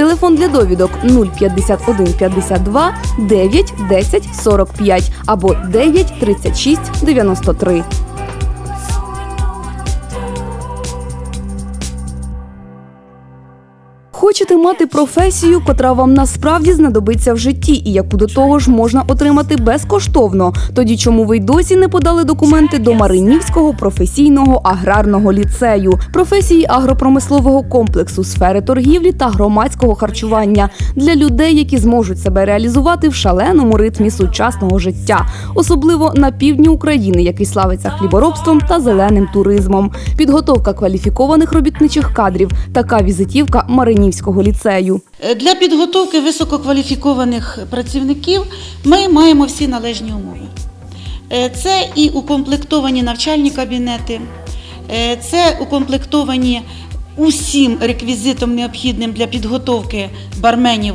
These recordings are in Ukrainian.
Телефон для довідок 051 52 9 10 45 або 9 36 93. Хочете мати професію, котра вам насправді знадобиться в житті, і яку до того ж можна отримати безкоштовно. Тоді чому ви й досі не подали документи до Маринівського професійного аграрного ліцею, професії агропромислового комплексу, сфери торгівлі та громадського харчування для людей, які зможуть себе реалізувати в шаленому ритмі сучасного життя, особливо на півдні України, який славиться хліборобством та зеленим туризмом. Підготовка кваліфікованих робітничих кадрів така візитівка Маринівського ліцею. Е, Для підготовки висококваліфікованих працівників ми маємо всі належні умови. Е, Це і укомплектовані навчальні кабінети, е, це укомплектовані усім реквізитом необхідним для підготовки барменів.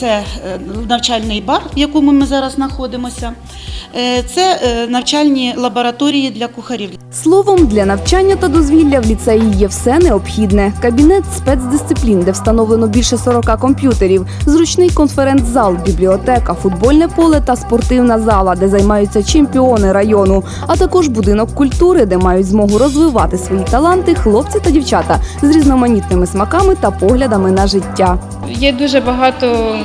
Це е, навчальний бар, в якому ми зараз знаходимося. Е, Це е, навчальні лабораторії для кухарів. Словом, для навчання та дозвілля в ліцеї є все необхідне: кабінет спецдисциплін, де встановлено більше 40 комп'ютерів, зручний конференц-зал, бібліотека, футбольне поле та спортивна зала, де займаються чемпіони району, а також будинок культури, де мають змогу розвивати свої таланти хлопці та дівчата з різноманітними смаками та поглядами на життя. Є дуже багато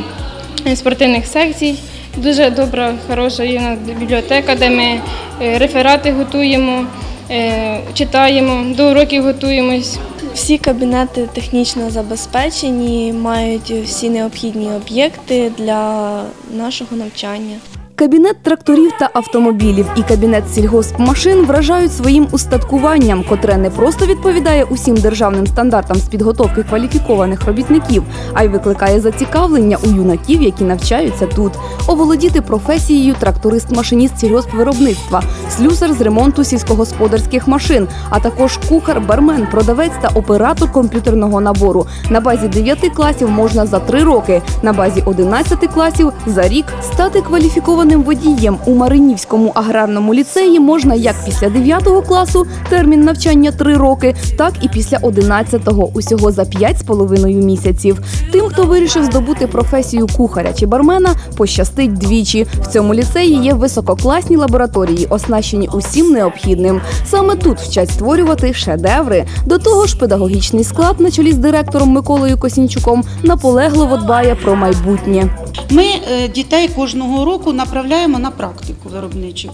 спортивних секцій, дуже добра, хороша є бібліотека, де ми е, реферати готуємо, е, читаємо, до уроків готуємось. Всі кабінети технічно забезпечені, мають всі необхідні об'єкти для нашого навчання. Кабінет тракторів та автомобілів і кабінет сільгоспмашин вражають своїм устаткуванням, котре не просто відповідає усім державним стандартам з підготовки кваліфікованих робітників, а й викликає зацікавлення у юнаків, які навчаються тут. Оволодіти професією тракторист-машиніст сільгоспвиробництва, слюсар з ремонту сільськогосподарських машин, а також кухар, бармен, продавець та оператор комп'ютерного набору. На базі 9 класів можна за 3 роки, на базі 11 класів за рік стати кваліфікованим водієм у Маринівському аграрному ліцеї можна як після 9 класу, термін навчання 3 роки, так і після 11-го, усього за 5,5 місяців. Тим, хто вирішив здобути професію кухаря чи бармена, пощастить двічі. В цьому ліцеї є висококласні лабораторії, оснащені усім необхідним. Саме тут вчать створювати шедеври. До того ж, педагогічний склад на чолі з директором Миколою Косінчуком наполегливо дбає про майбутнє. Ми е, дітей кожного року направляємо на практику виробничу.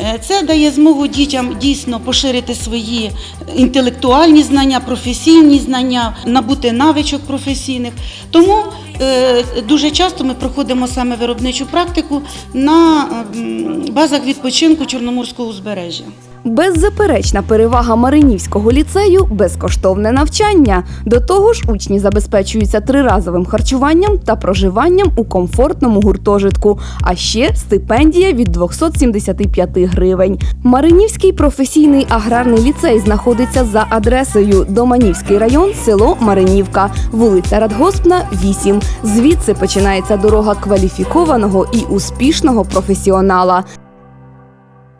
Е, Це дає змогу дітям дійсно поширити свої інтелектуальні знання, професійні знання, набути навичок професійних. Тому е, дуже часто ми проходимо саме виробничу практику на базах відпочинку Чорноморського узбережжя. Беззаперечна перевага Маринівського ліцею безкоштовне навчання. До того ж, учні забезпечуються триразовим харчуванням та проживанням у комфортному гуртожитку, а ще стипендія від 275 гривень. Маринівський професійний аграрний ліцей знаходиться за адресою Доманівський район, село Маринівка, вулиця Радгоспна, 8. Звідси починається дорога кваліфікованого і успішного професіонала.